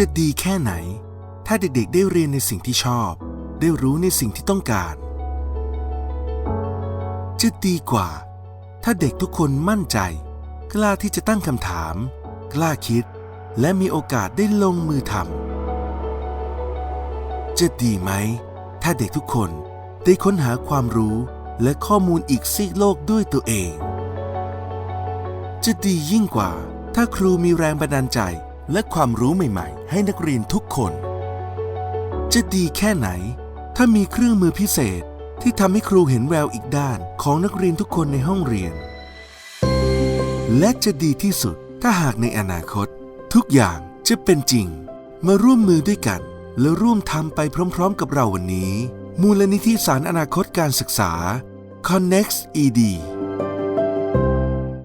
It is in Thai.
จะดีแค่ไหน ถ้าเด็กๆได้เรียนในสิ่งที่ชอบ ได้รู้ในสิ่งที่ต้องการ จะดีกว่า ถ้าเด็กทุกคนมั่นใจ กล้าที่จะตั้งคำถาม กล้าคิด และมีโอกาสได้ลงมือทำจะดีไหม ถ้าเด็กทุกคนได้ค้นหาความรู้และข้อมูลอีกซีกโลกด้วยตัวเอง จะดียิ่งกว่า ถ้าครูมีแรงบันดาลใจ และความรู้ใหม่ๆ ให้นักเรียนทุกคน จะดีแค่ไหน ถ้ามีเครื่องมือพิเศษที่ทำให้ครูเห็นแววอีกด้านของนักเรียนทุกคนในห้องเรียน และจะดีที่สุดถ้าหากในอนาคต ทุกอย่างจะเป็นจริง มาร่วมมือด้วยกัน และร่วมทำไปพร้อมๆกับเราวันนี้ มูลนิธิสารอนาคตการศึกษา Connex ED